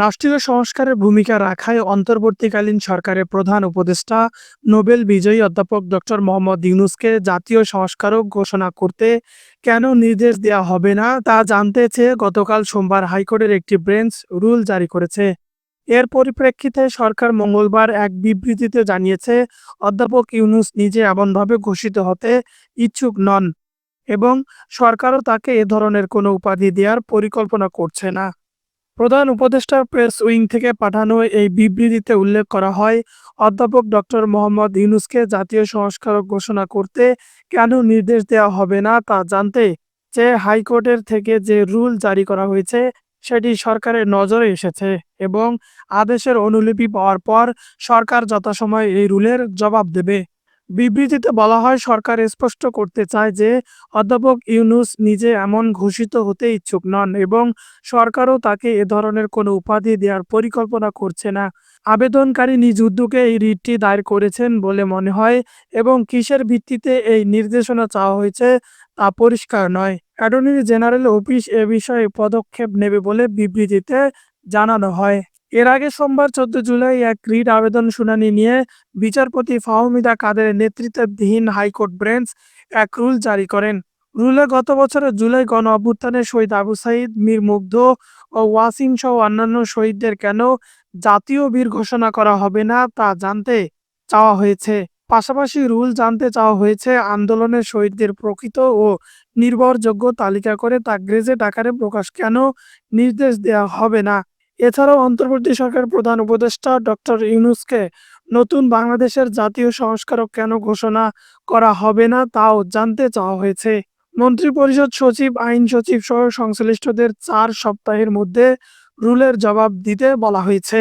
রাষ্ট্রীয় সংস্কারের ভূমিকা রাখায় অন্তর্বর্তীকালীন সরকারের প্রধান উপদেষ্টা নোবেল বিজয়ী অধ্যাপক ডক্টর মোহাম্মদ ইউনুসকে জাতীয় সংস্কারক ঘোষণা করতে কেন নির্দেশ দেওয়া হবে না তা জানতে চেয়ে গতকাল সোমবার হাইকোর্টের একটি বেঞ্চ রুল জারি করেছে। এর পরিপ্রেক্ষিতে সরকার মঙ্গলবার এক বিবৃতিতে জানিয়েছে, অধ্যাপক ইউনুস নিজে এমনভাবে ঘোষিত হতে ইচ্ছুক নন এবং সরকারও তাকে এ ধরনের কোনো উপাধি দেওয়ার পরিকল্পনা করছে না। প্রধান উপদেষ্টা প্রেস উইং থেকে পাঠানো এই বিবৃতিতে উল্লেখ করা হয়, অধ্যাপক ডক্টর মোহাম্মদ ইউনুসকে জাতীয় সংস্কারক ঘোষণা করতে কেন নির্দেশ দেওয়া হবে না তা জানতে যে হাইকোর্টের থেকে যে রুল জারি করা হয়েছে সেটি সরকারের নজরে এসেছে এবং আদেশের অনুলিপি পাওয়ার পর সরকার যথাসময়ে এই রুলের জবাব দেবে। বিবৃতিতে বলা হয়, সরকার স্পষ্ট করতে চায় যে অধ্যাপক ইউনুস নিজে এমন ঘোষিত হতে ইচ্ছুক নন এবং সরকারও তাকে এ ধরনের কোনো উপাধি দেওয়ার পরিকল্পনা করছে না। আবেদনকারী নিজ উদ্যোগে এই রিটটি দায়ের করেছেন বলে মনে হয় এবং কিসের ভিত্তিতে এই নির্দেশনা চাওয়া হয়েছে তা পরিষ্কার নয়। অ্যাটর্নি জেনারেল অফিস এ বিষয়ে পদক্ষেপ নেবে বলে বিবৃতিতে জানানো হয়। এর আগে সোমবার চোদ্দ জুলাই এক রিট আবেদন শুনানি নিয়ে বিচারপতি ফাহমিদা কাদেরের নেতৃত্বাধীন হাইকোর্ট বেঞ্চ এক রুল জারি করেন। রুলে গত বছরের জুলাই গণ অভ্যুত্থানে শহীদ আবু সাইদ, মীর মুগ্ধ ও ওয়াসিম সহ অন্যান্য শহীদদের কেন জাতীয় বীর ঘোষণা করা হবে না তা জানতে চাওয়া হয়েছে। পাশাপাশি রুল জানতে চাওয়া হয়েছে আন্দোলনের শহীদদের প্রকৃত ও নির্ভরযোগ্য তালিকা করে তা গ্রেজেট আকারে প্রকাশ কেন নির্দেশ দেওয়া হবে না। এছাড়াও অন্তর্বর্তী সরকার প্রধান উপদেষ্টা ডক্টর ইউনুসকে নতুন বাংলাদেশের জাতীয় সংস্কারক কেন ঘোষণা করা হবে না তাও জানতে চাওয়া হয়েছে। মন্ত্রিপরিষদ সচিব, আইন সচিব সহ সংশ্লিষ্টদের চার সপ্তাহের মধ্যে রুলের জবাব দিতে বলা হয়েছে।